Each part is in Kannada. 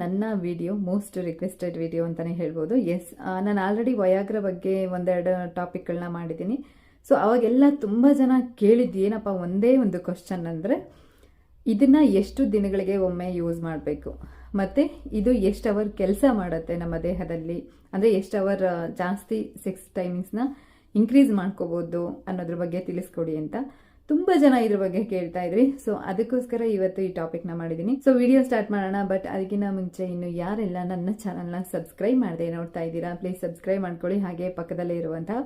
ನನ್ನ ವಿಡಿಯೋ ಮೋಸ್ಟ್ ರಿಕ್ವೆಸ್ಟೆಡ್ ವಿಡಿಯೋ ಅಂತಲೇ ಹೇಳ್ಬೋದು. ಎಸ್ ನಾನು ಆಲ್ರೆಡಿ ವಯಾಗ್ರ ಬಗ್ಗೆ ಒಂದೆರಡು ಟಾಪಿಕ್ಗಳನ್ನ ಮಾಡಿದ್ದೀನಿ. ಸೊ ಅವಾಗೆಲ್ಲ ತುಂಬ ಜನ ಕೇಳಿದ್ದು, ಏನಪ್ಪ ಒಂದೇ ಒಂದು ಕ್ವಶನ್ ಅಂದರೆ, ಇದನ್ನು ಎಷ್ಟು ದಿನಗಳಿಗೆ ಒಮ್ಮೆ ಯೂಸ್ ಮಾಡಬೇಕು? ಮತ್ತು, ಇದು ಎಷ್ಟು ಅವರ್ ಕೆಲಸ ಮಾಡುತ್ತೆ ನಮ್ಮ ದೇಹದಲ್ಲಿ? ಅಂದರೆ, ಎಷ್ಟು ಅವರ್ ಜಾಸ್ತಿ ಸೆಕ್ಸ್ ಟೈಮಿಂಗ್ಸ್ನ ಇನ್ಕ್ರೀಸ್ ಮಾಡ್ಕೋಬೋದು ಅನ್ನೋದ್ರ ಬಗ್ಗೆ ತಿಳಿಸ್ಕೊಡಿ ಅಂತ. ತುಂಬ ಜನ ಇದ್ರ ಬಗ್ಗೆ ಕೇಳ್ತಾ ಇದ್ರಿ. ಸೊ ಅದಕ್ಕೋಸ್ಕರ ಇವತ್ತು ಈ ಟಾಪಿಕ್ನ ಮಾಡಿದೀನಿ. ಸೊ ವಿಡಿಯೋ ಸ್ಟಾರ್ಟ್ ಮಾಡೋಣ ಬಟ್ ಅದಕ್ಕಿಂತ ಮುಂಚೆ ಇನ್ನು ಯಾರೆಲ್ಲ ನನ್ನ ಚಾನಲ್ನ ಸಬ್ಸ್ಕ್ರೈಬ್ ಮಾಡದೆ ನೋಡ್ತಾ ಇದ್ದೀರಾ ಪ್ಲೀಸ್ ಸಬ್ಸ್ಕ್ರೈಬ್ ಮಾಡ್ಕೊಳ್ಳಿ. ಹಾಗೆ ಪಕ್ಕದಲ್ಲೇ ಇರುವಂತಹ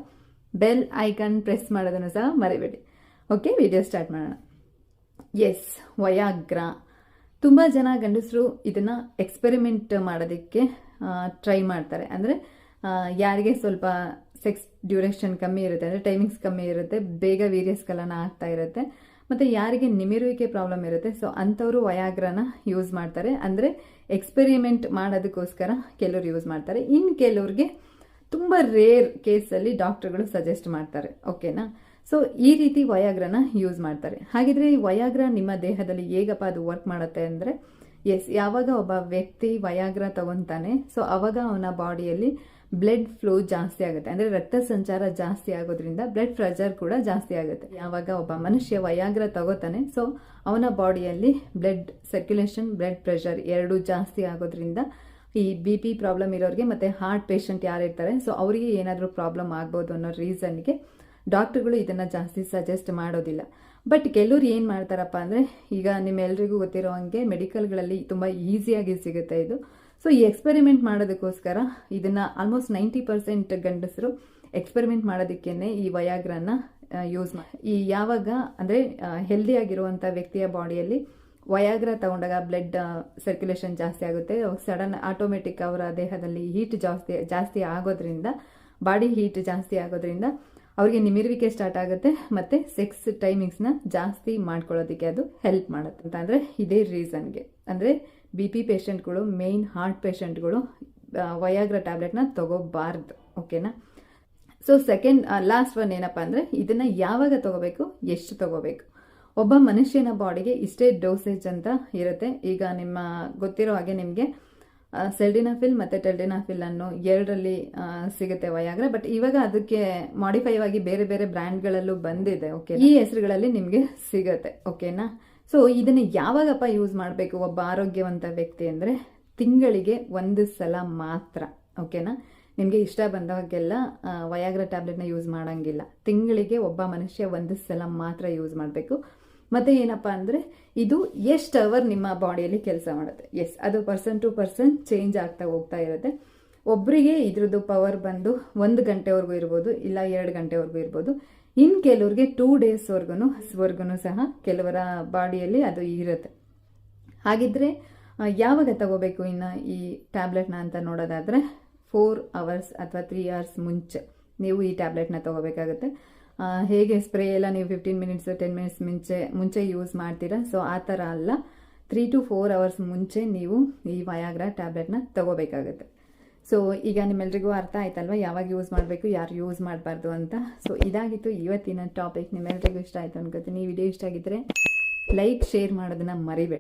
ಬೆಲ್ ಐಕನ್ ಪ್ರೆಸ್ ಮಾಡೋದನ್ನು ಸಹ ಮರಿಬೇಡಿ. ಓಕೆ ವಿಡಿಯೋ ಸ್ಟಾರ್ಟ್ ಮಾಡೋಣ. ಎಸ್ ವಯಾಗ್ರ ತುಂಬ ಜನ ಗಂಡಸರು ಇದನ್ನು ಎಕ್ಸ್ಪೆರಿಮೆಂಟ್ ಮಾಡೋದಕ್ಕೆ ಟ್ರೈ ಮಾಡ್ತಾರೆ. ಅಂದರೆ ಯಾರಿಗೆ ಸ್ವಲ್ಪ ಸೆಕ್ಸ್ ಡ್ಯೂರೇಷನ್ ಕಮ್ಮಿ ಇರುತ್ತೆ, ಅಂದರೆ ಟೈಮಿಂಗ್ಸ್ ಕಮ್ಮಿ ಇರುತ್ತೆ, ಬೇಗ ವೀರಿಯಸ್ಗಳನ್ನ ಆಗ್ತಾ ಇರುತ್ತೆ. ಮತ್ತು ಯಾರಿಗೆ ನಿಮಿರುವಿಕೆ ಪ್ರಾಬ್ಲಮ್ ಇರುತ್ತೆ ಸೊ ಅಂಥವರು ವಯಾಗ್ರನ ಯೂಸ್ ಮಾಡ್ತಾರೆ. ಅಂದರೆ ಎಕ್ಸ್ಪೆರಿಮೆಂಟ್ ಮಾಡೋದಕ್ಕೋಸ್ಕರ ಕೆಲವರು ಯೂಸ್ ಮಾಡ್ತಾರೆ. ಇನ್ನು ಕೆಲವ್ರಿಗೆ ತುಂಬ ರೇರ್ ಕೇಸಲ್ಲಿ ಡಾಕ್ಟರ್ಗಳು ಸಜೆಸ್ಟ್ ಮಾಡ್ತಾರೆ ಓಕೆನಾ ಸೊ ಈ ರೀತಿ ವಯಾಗ್ರನ ಯೂಸ್ ಮಾಡ್ತಾರೆ. ಹಾಗಿದ್ರೆ ಈ ವಯಾಗ್ರ ನಿಮ್ಮ ದೇಹದಲ್ಲಿ ಹೇಗಪ್ಪ ಅದು ವರ್ಕ್ ಮಾಡುತ್ತೆ ಅಂದರೆ ಎಸ್ ಯಾವಾಗ ಒಬ್ಬ ವ್ಯಕ್ತಿ ವಯಾಗ್ರ ತಗೊಂತಾನೆ ಸೊ ಅವಾಗ ಅವನ ಬಾಡಿಯಲ್ಲಿ ಬ್ಲಡ್ ಫ್ಲೋ ಜಾಸ್ತಿ ಆಗುತ್ತೆ. ಅಂದರೆ ರಕ್ತ ಸಂಚಾರ ಜಾಸ್ತಿ ಆಗೋದ್ರಿಂದ ಬ್ಲಡ್ ಪ್ರೆಷರ್ ಕೂಡ ಜಾಸ್ತಿ ಆಗುತ್ತೆ. ಯಾವಾಗ ಒಬ್ಬ ಮನುಷ್ಯ ವಯಾಗ್ರ ತಗೋತಾನೆ ಸೊ ಅವನ ಬಾಡಿಯಲ್ಲಿ ಬ್ಲಡ್ ಸರ್ಕ್ಯುಲೇಷನ್ ಬ್ಲಡ್ ಪ್ರೆಷರ್ ಎರಡೂ ಜಾಸ್ತಿ ಆಗೋದ್ರಿಂದ ಈ ಬಿ ಪಿ ಪ್ರಾಬ್ಲಮ್ ಇರೋರಿಗೆ ಮತ್ತು ಹಾರ್ಟ್ ಪೇಷಂಟ್ ಯಾರಿರ್ತಾರೆ ಸೊ ಅವರಿಗೆ ಏನಾದರೂ ಪ್ರಾಬ್ಲಮ್ ಆಗ್ಬೋದು ಅನ್ನೋ ರೀಸನ್ಗೆ ಡಾಕ್ಟರ್ಗಳು ಇದನ್ನು ಜಾಸ್ತಿ ಸಜೆಸ್ಟ್ ಮಾಡೋದಿಲ್ಲ. ಬಟ್ ಕೆಲವ್ರು ಏನು ಮಾಡ್ತಾರಪ್ಪ ಅಂದರೆ, ಈಗ ನಿಮ್ಮೆಲ್ಲರಿಗೂ ಗೊತ್ತಿರೋ ಹಂಗೆ ಮೆಡಿಕಲ್ಗಳಲ್ಲಿ ತುಂಬ ಈಸಿಯಾಗಿ ಸಿಗುತ್ತೆ ಇದು. ಸೊ ಈ ಎಕ್ಸ್ಪೆರಿಮೆಂಟ್ ಮಾಡೋದಕ್ಕೋಸ್ಕರ ಇದನ್ನು ಆಲ್ಮೋಸ್ಟ್ ನೈಂಟಿ ಪರ್ಸೆಂಟ್ ಗಂಡಸರು ಎಕ್ಸ್ಪೆರಿಮೆಂಟ್ ಮಾಡೋದಕ್ಕೇನೆ ಈ ವಯಾಗ್ರನ್ನ ಯೂಸ್ ಮಾಡಿ ಈ ಯಾವಾಗ ಅಂದರೆ ಹೆಲ್ದಿ ಆಗಿರುವಂಥ ವ್ಯಕ್ತಿಯ ಬಾಡಿಯಲ್ಲಿ ವಯಾಗ್ರ ತಗೊಂಡಾಗ ಬ್ಲಡ್ ಸರ್ಕ್ಯುಲೇಷನ್ ಜಾಸ್ತಿ ಆಗುತ್ತೆ. ಸಡನ್ ಆಟೋಮೆಟಿಕ್ ಅವರ ದೇಹದಲ್ಲಿ ಹೀಟ್ ಜಾಸ್ತಿ ಜಾಸ್ತಿ ಆಗೋದ್ರಿಂದ ಬಾಡಿ ಹೀಟ್ ಜಾಸ್ತಿ ಆಗೋದ್ರಿಂದ ಅವ್ರಿಗೆ ನಿಮಿರುವಿಕೆ ಸ್ಟಾರ್ಟ್ ಆಗುತ್ತೆ ಮತ್ತು ಸೆಕ್ಸ್ ಟೈಮಿಂಗ್ಸ್ನ ಜಾಸ್ತಿ ಮಾಡ್ಕೊಳ್ಳೋದಕ್ಕೆ ಅದು ಹೆಲ್ಪ್ ಮಾಡುತ್ತೆ ಅಂತ ಅಂದರೆ ಇದೇ ರೀಸನ್ಗೆ ಅಂದರೆ ಬಿ ಪಿ ಪೇಷಂಟ್ಗಳು ಮೇಯ್ನ್ ಹಾರ್ಟ್ ಪೇಷಂಟ್ಗಳು ವಯಾಗ್ರ ಟ್ಯಾಬ್ಲೆಟ್ನ ತಗೋಬಾರ್ದು ಓಕೆನಾ ಸೊ ಸೆಕೆಂಡ್ ಲಾಸ್ಟ್ ಒನ್ ಏನಪ್ಪ ಅಂದರೆ ಇದನ್ನು ಯಾವಾಗ ತಗೋಬೇಕು, ಎಷ್ಟು ತಗೋಬೇಕು? ಒಬ್ಬ ಮನುಷ್ಯನ ಬಾಡಿಗೆ ಇಷ್ಟೇ ಡೋಸೇಜ್ ಅಂತ ಇರುತ್ತೆ. ಈಗ ನಿಮ್ಮ ಗೊತ್ತಿರೋ ಹಾಗೆ ನಿಮಗೆ ಸೆಲ್ಡಿನಾಫಿಲ್ ಮತ್ತು ಟೆಲ್ಡಿನಾಫಿಲ್ ಅನ್ನೋ ಎರಡರಲ್ಲಿ ಸಿಗುತ್ತೆ ವಯಾಗ್ರ. ಬಟ್ ಇವಾಗ ಅದಕ್ಕೆ ಮಾಡಿಫೈ ಆಗಿ ಬೇರೆ ಬೇರೆ ಬ್ರ್ಯಾಂಡ್ಗಳಲ್ಲೂ ಬಂದಿದೆ ಓಕೆ ಈ ಹೆಸರುಗಳಲ್ಲಿ ನಿಮಗೆ ಸಿಗುತ್ತೆ ಓಕೆನಾ ಸೊ ಇದನ್ನು ಯಾವಾಗಪ್ಪ ಯೂಸ್ ಮಾಡಬೇಕು ಒಬ್ಬ ಆರೋಗ್ಯವಂತ ವ್ಯಕ್ತಿ ಅಂದರೆ ತಿಂಗಳಿಗೆ ಒಂದು ಸಲ ಮಾತ್ರ ಓಕೆನಾ ನಿಮಗೆ ಇಷ್ಟ ಬಂದಾಗೆಲ್ಲ ವಯಾಗ್ರ ಟ್ಯಾಬ್ಲೆಟ್ನ ಯೂಸ್ ಮಾಡೋಂಗಿಲ್ಲ. ತಿಂಗಳಿಗೆ ಒಬ್ಬ ಮನುಷ್ಯ ಒಂದು ಸಲ ಮಾತ್ರ ಯೂಸ್ ಮಾಡಬೇಕು. ಮತ್ತು ಏನಪ್ಪ ಅಂದರೆ ಇದು ಎಷ್ಟು ಅವರ್ ನಿಮ್ಮ ಬಾಡಿಯಲ್ಲಿ ಕೆಲಸ ಮಾಡುತ್ತೆ. ಎಸ್ ಅದು ಪರ್ಸನ್ ಟು ಪರ್ಸನ್ ಚೇಂಜ್ ಆಗ್ತಾ ಹೋಗ್ತಾ ಇರುತ್ತೆ. ಒಬ್ಬರಿಗೆ ಇದ್ರದ್ದು ಪವರ್ ಬಂದು ಒಂದು ಗಂಟೆವರೆಗೂ ಇರ್ಬೋದು, ಇಲ್ಲ ಎರಡು ಗಂಟೆವರೆಗೂ ಇರ್ಬೋದು. ಇನ್ನು ಕೆಲವ್ರಿಗೆ ಟೂ ಡೇಸ್ವರೆಗೂ ವರ್ಗೂ ಸಹ ಕೆಲವರ ಬಾಡಿಯಲ್ಲಿ ಅದು ಇರುತ್ತೆ. ಹಾಗಿದ್ರೆ ಯಾವಾಗ ತಗೋಬೇಕು ಇನ್ನು ಈ ಟ್ಯಾಬ್ಲೆಟ್ನ ಅಂತ ನೋಡೋದಾದರೆ ಫೋರ್ ಅವರ್ಸ್ ಅಥವಾ ತ್ರೀ ಅವರ್ಸ್ ಮುಂಚೆ ನೀವು ಈ ಟ್ಯಾಬ್ಲೆಟ್ನ ತಗೋಬೇಕಾಗುತ್ತೆ. ಹೇಗೆ ಸ್ಪ್ರೇ ಎಲ್ಲ ನೀವು ಫಿಫ್ಟೀನ್ ಮಿನಿಟ್ಸ್ ಟೆನ್ ಮಿನಿಟ್ಸ್ ಮುಂಚೆ ಮುಂಚೆ ಯೂಸ್ ಮಾಡ್ತೀರಾ? ಸೊ ಆ ಥರ ಅಲ್ಲ. ತ್ರೀ ಟು ಫೋರ್ ಅವರ್ಸ್ ಮುಂಚೆ ನೀವು ಈ ವಯಾಗ್ರ ಟ್ಯಾಬ್ಲೆಟ್ನ ತಗೋಬೇಕಾಗುತ್ತೆ. ಸೊ ಈಗ ನಿಮ್ಮೆಲ್ರಿಗೂ ಅರ್ಥ ಆಯ್ತಲ್ವಾ? ಯಾವಾಗ ಯೂಸ್ ಮಾಡಬೇಕು, ಯಾರು ಯೂಸ್ ಮಾಡಬಾರ್ದು ಅಂತ? ಸೊ ಇದಾಗಿತ್ತು ಇವತ್ತಿನ ಟಾಪಿಕ್ ನಿಮ್ಮೆಲ್ರಿಗೂ ಇಷ್ಟ ಆಯಿತು ಅನ್ಕೋತೀನಿ. ಈ ವಿಡಿಯೋ ಇಷ್ಟ ಆಗಿದ್ದರೆ ಲೈಕ್ ಶೇರ್ ಮಾಡೋದನ್ನ ಮರಿಬೇಡಿ.